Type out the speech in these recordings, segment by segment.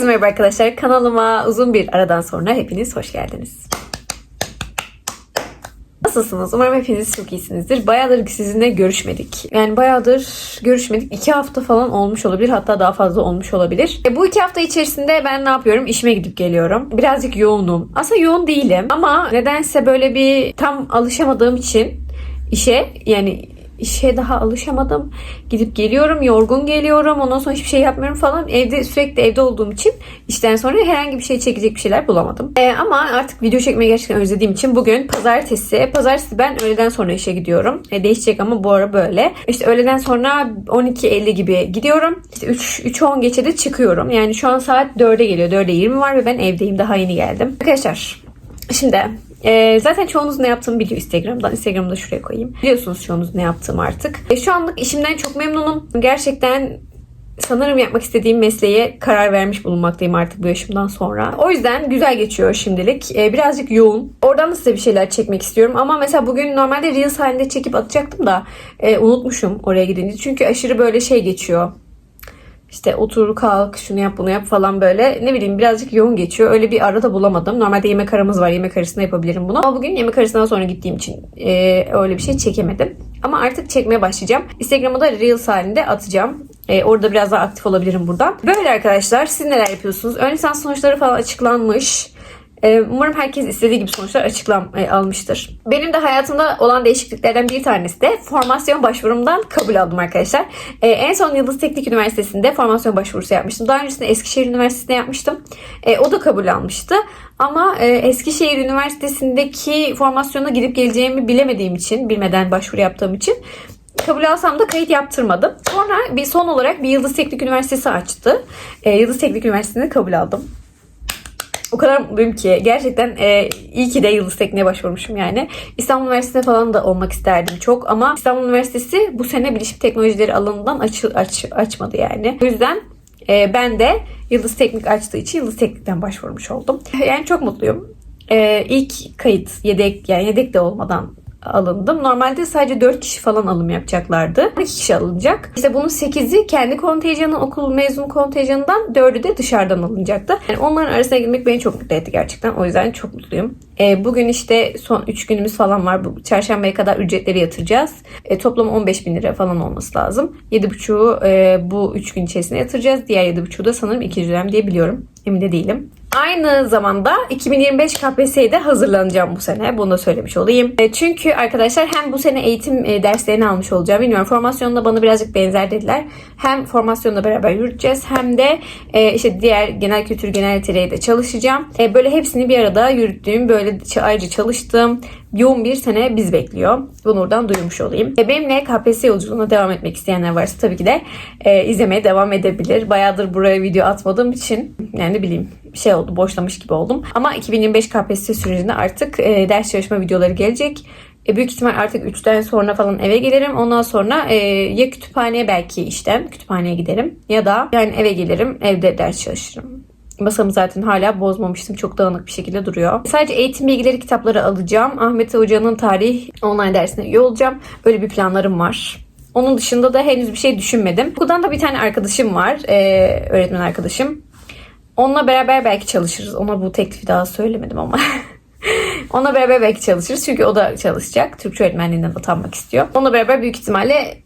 Herkese merhaba arkadaşlar. Kanalıma uzun bir aradan sonra hepiniz hoş geldiniz. Nasılsınız? Umarım hepiniz çok iyisinizdir. Bayağıdır sizinle görüşmedik. Yani bayağıdır görüşmedik. İki hafta falan olmuş olabilir. Hatta daha fazla olmuş olabilir. E, bu iki hafta içerisinde ben ne yapıyorum? İşime gidip geliyorum. Birazcık yoğunum. Aslında yoğun değilim. Ama nedense böyle bir tam alışamadığım için işe yani işe daha alışamadım. Gidip geliyorum, yorgun geliyorum. Ondan sonra hiçbir şey yapmıyorum falan. Evde sürekli evde olduğum için işten sonra herhangi bir şey çekecek bir şeyler bulamadım. Ee, ama artık video çekmeyi gerçekten özlediğim için bugün pazartesi. Pazartesi ben öğleden sonra işe gidiyorum. E, değişecek ama bu ara böyle. İşte öğleden sonra 12.50 gibi gidiyorum. İşte 3 3.10 geçe de çıkıyorum. Yani şu an saat 4'e geliyor. 4'e 20 var ve ben evdeyim. Daha yeni geldim. Arkadaşlar Şimdi e, zaten çoğunuz ne yaptığımı biliyor Instagram'dan. Instagram'da şuraya koyayım. Biliyorsunuz çoğunuz ne yaptığımı artık. E, şu anlık işimden çok memnunum. Gerçekten sanırım yapmak istediğim mesleğe karar vermiş bulunmaktayım artık bu yaşımdan sonra. O yüzden güzel geçiyor şimdilik. E, birazcık yoğun. Oradan da size bir şeyler çekmek istiyorum. Ama mesela bugün normalde Reels halinde çekip atacaktım da e, unutmuşum oraya gidince. Çünkü aşırı böyle şey geçiyor işte otur kalk şunu yap bunu yap falan böyle ne bileyim birazcık yoğun geçiyor. Öyle bir arada bulamadım. Normalde yemek aramız var. Yemek arasında yapabilirim bunu. Ama bugün yemek arasından sonra gittiğim için e, öyle bir şey çekemedim. Ama artık çekmeye başlayacağım. Instagram'a da Reels halinde atacağım. E, orada biraz daha aktif olabilirim buradan. Böyle arkadaşlar siz neler yapıyorsunuz? Ön lisans sonuçları falan açıklanmış. Ee, umarım herkes istediği gibi sonuçlar açıklam e, almıştır. Benim de hayatımda olan değişikliklerden bir tanesi de formasyon başvurumdan kabul aldım arkadaşlar. Ee, en son Yıldız Teknik Üniversitesi'nde formasyon başvurusu yapmıştım. Daha öncesinde Eskişehir Üniversitesi'nde yapmıştım. O da kabul almıştı. Ama e, Eskişehir Üniversitesi'ndeki formasyona gidip geleceğimi bilemediğim için, bilmeden başvuru yaptığım için kabul alsam da kayıt yaptırmadım. Sonra bir son olarak bir Yıldız Teknik Üniversitesi açtı. E, Yıldız Teknik Üniversitesi'nde kabul aldım. O kadar mutluyum ki gerçekten e, iyi ki de Yıldız Tekniğe başvurmuşum yani. İstanbul Üniversitesi'nde falan da olmak isterdim çok ama İstanbul Üniversitesi bu sene bilişim teknolojileri alanından aç, aç, açmadı yani. O yüzden e, ben de Yıldız Teknik açtığı için Yıldız Teknik'ten başvurmuş oldum. Yani çok mutluyum. E, ilk kayıt yedek yani yedek de olmadan alındım. Normalde sadece 4 kişi falan alım yapacaklardı. 12 kişi alınacak. İşte bunun 8'i kendi kontenjanı, okul mezun kontenjanından 4'ü de dışarıdan alınacaktı. Yani onların arasına girmek beni çok mutlu etti gerçekten. O yüzden çok mutluyum. E, bugün işte son 3 günümüz falan var. Bu çarşambaya kadar ücretleri yatıracağız. E, toplam 15 bin lira falan olması lazım. 7,5'u e, bu 3 gün içerisinde yatıracağız. Diğer 7,5'u da sanırım 2 dönem diye biliyorum. Emin de değilim. Aynı zamanda 2025 KPSS'ye de hazırlanacağım bu sene. Bunu da söylemiş olayım. E, çünkü arkadaşlar hem bu sene eğitim e, derslerini almış olacağım. Bilmiyorum formasyonda bana birazcık benzer dediler. Hem formasyonla beraber yürüteceğiz hem de e, işte diğer genel kültür genel niteliğe de çalışacağım. Böyle hepsini bir arada yürüttüğüm, böyle ayrıca çalıştığım yoğun bir sene biz bekliyor. Bunu oradan duyurmuş olayım. Benimle KPSS yolculuğuna devam etmek isteyenler varsa tabii ki de izlemeye devam edebilir. Bayağıdır buraya video atmadığım için yani ne bileyim şey oldu. Boşlamış gibi oldum. Ama 2025 KPSS sürecinde artık e, ders çalışma videoları gelecek. E, büyük ihtimal artık 3'ten sonra falan eve gelirim. Ondan sonra e, ya kütüphaneye belki işten kütüphaneye giderim ya da yani eve gelirim evde ders çalışırım. Masamı zaten hala bozmamıştım. Çok dağınık bir şekilde duruyor. Sadece eğitim bilgileri kitapları alacağım. Ahmet Hoca'nın tarih online dersine üye olacağım. Öyle bir planlarım var. Onun dışında da henüz bir şey düşünmedim. Okuldan da bir tane arkadaşım var. Ee, öğretmen arkadaşım. Onunla beraber belki çalışırız. Ona bu teklifi daha söylemedim ama. Onunla beraber belki çalışırız. Çünkü o da çalışacak. Türkçe öğretmenliğinden atanmak istiyor. Onunla beraber büyük ihtimalle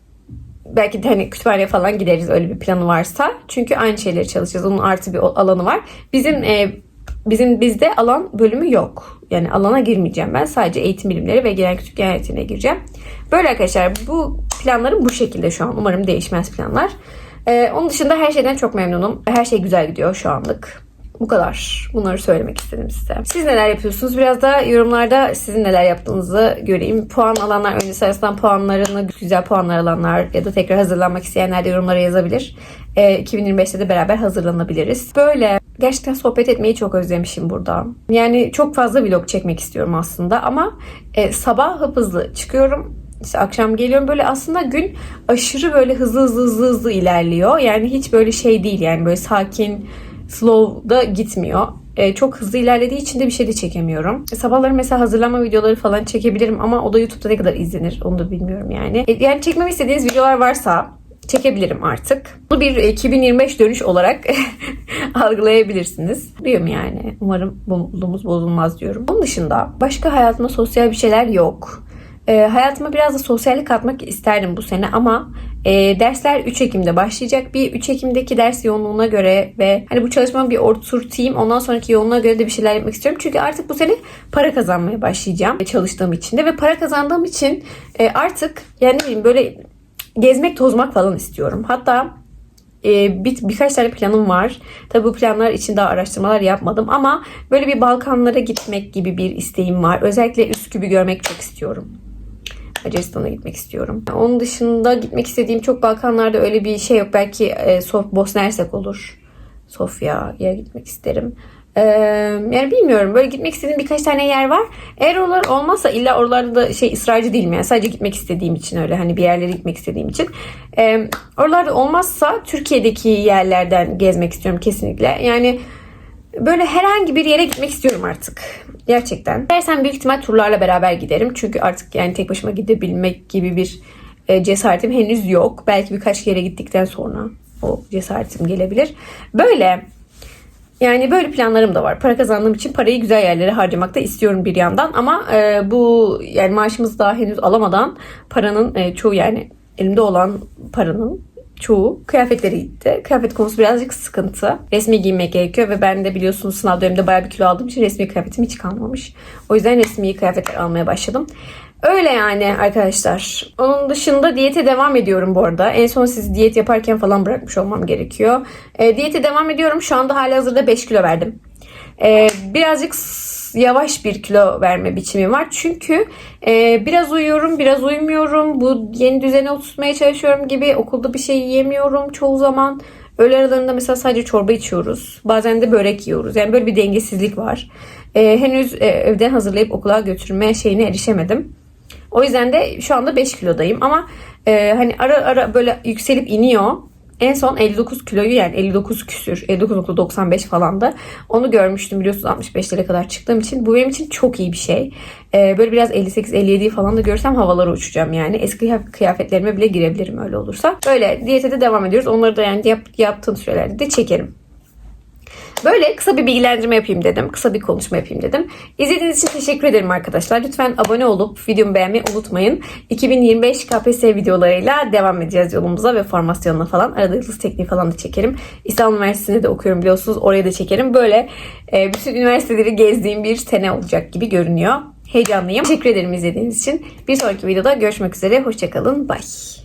belki de hani kütüphaneye falan gideriz öyle bir planı varsa. Çünkü aynı şeyleri çalışacağız. Onun artı bir alanı var. Bizim e, bizim bizde alan bölümü yok. Yani alana girmeyeceğim ben. Sadece eğitim bilimleri ve genel kültür genel gireceğim. Böyle arkadaşlar bu planlarım bu şekilde şu an. Umarım değişmez planlar. Ee, onun dışında her şeyden çok memnunum. Her şey güzel gidiyor şu anlık. Bu kadar. Bunları söylemek istedim size. Siz neler yapıyorsunuz? Biraz da yorumlarda sizin neler yaptığınızı göreyim. Puan alanlar, öncesi arasından puanlarını, güzel puanlar alanlar ya da tekrar hazırlanmak isteyenler de yorumlara yazabilir. Ee, 2025'te de beraber hazırlanabiliriz. Böyle gerçekten sohbet etmeyi çok özlemişim burada. Yani çok fazla vlog çekmek istiyorum aslında ama e, sabah hızlı çıkıyorum işte akşam geliyorum böyle aslında gün aşırı böyle hızlı hızlı hızlı hızlı ilerliyor. Yani hiç böyle şey değil yani böyle sakin slow'da gitmiyor. Ee, çok hızlı ilerlediği için de bir şey de çekemiyorum. E, sabahları mesela hazırlama videoları falan çekebilirim ama o da YouTube'da ne kadar izlenir onu da bilmiyorum yani. E, yani çekmemi istediğiniz videolar varsa çekebilirim artık. Bu bir 2025 dönüş olarak algılayabilirsiniz. Diyorum yani. Umarım bu mutluluğumuz bozulmaz diyorum. Bunun dışında başka hayatımda sosyal bir şeyler yok. E, hayatıma biraz da sosyallik katmak isterdim bu sene ama e, dersler 3 Ekim'de başlayacak. Bir 3 Ekim'deki ders yoğunluğuna göre ve hani bu çalışmamı bir oturtayım. Ondan sonraki yoğunluğuna göre de bir şeyler yapmak istiyorum. Çünkü artık bu sene para kazanmaya başlayacağım çalıştığım için de ve para kazandığım için e, artık yani ne bileyim böyle gezmek tozmak falan istiyorum. Hatta e, bir, birkaç tane planım var. Tabi bu planlar için daha araştırmalar yapmadım ama böyle bir Balkanlara gitmek gibi bir isteğim var. Özellikle Üsküp'ü görmek çok istiyorum. Macaristan'a gitmek istiyorum. Onun dışında gitmek istediğim çok Balkanlarda öyle bir şey yok. Belki e, Sof Bosna Hersek olur. Sofya'ya gitmek isterim. Ee, yani bilmiyorum. Böyle gitmek istediğim birkaç tane yer var. Eğer oralar olmazsa illa oralarda da şey ısrarcı değilim yani. Sadece gitmek istediğim için öyle hani bir yerlere gitmek istediğim için. Ee, oralarda olmazsa Türkiye'deki yerlerden gezmek istiyorum kesinlikle. Yani böyle herhangi bir yere gitmek istiyorum artık. Gerçekten. Dersen büyük ihtimal turlarla beraber giderim. Çünkü artık yani tek başıma gidebilmek gibi bir e, cesaretim henüz yok. Belki birkaç kere gittikten sonra o cesaretim gelebilir. Böyle yani böyle planlarım da var. Para kazandığım için parayı güzel yerlere harcamak da istiyorum bir yandan. Ama e, bu yani maaşımızı daha henüz alamadan paranın e, çoğu yani elimde olan paranın çoğu kıyafetleri gitti. Kıyafet konusu birazcık sıkıntı. Resmi giymek gerekiyor ve ben de biliyorsunuz sınav döneminde bayağı bir kilo aldığım için resmi kıyafetim hiç kalmamış. O yüzden resmi kıyafetler almaya başladım. Öyle yani arkadaşlar. Onun dışında diyete devam ediyorum bu arada. En son sizi diyet yaparken falan bırakmış olmam gerekiyor. E, diyete devam ediyorum. Şu anda hali hazırda 5 kilo verdim. E, birazcık yavaş bir kilo verme biçimi var. Çünkü e, biraz uyuyorum, biraz uyumuyorum. Bu yeni düzene oturtmaya çalışıyorum gibi. Okulda bir şey yiyemiyorum çoğu zaman. Öğle aralarında mesela sadece çorba içiyoruz. Bazen de börek yiyoruz. Yani böyle bir dengesizlik var. E, henüz e, evden hazırlayıp okula götürme şeyine erişemedim. O yüzden de şu anda 5 kilodayım ama e, hani ara ara böyle yükselip iniyor. En son 59 kiloyu yani 59 küsür, 59.95 falan da onu görmüştüm biliyorsunuz 65'lere kadar çıktığım için. Bu benim için çok iyi bir şey. E, böyle biraz 58-57'yi falan da görsem havalara uçacağım yani. Eski kıyaf- kıyafetlerime bile girebilirim öyle olursa. Böyle diyete de devam ediyoruz. Onları da yani yap, yaptığım sürelerde de çekerim. Böyle kısa bir bilgilendirme yapayım dedim. Kısa bir konuşma yapayım dedim. İzlediğiniz için teşekkür ederim arkadaşlar. Lütfen abone olup videomu beğenmeyi unutmayın. 2025 KPSS videolarıyla devam edeceğiz yolumuza ve formasyonuna falan. Arada yıldız tekniği falan da çekerim. İstanbul Üniversitesi'nde de okuyorum biliyorsunuz. Oraya da çekerim. Böyle e, bütün üniversiteleri gezdiğim bir sene olacak gibi görünüyor. Heyecanlıyım. Teşekkür ederim izlediğiniz için. Bir sonraki videoda görüşmek üzere. Hoşçakalın. Bye.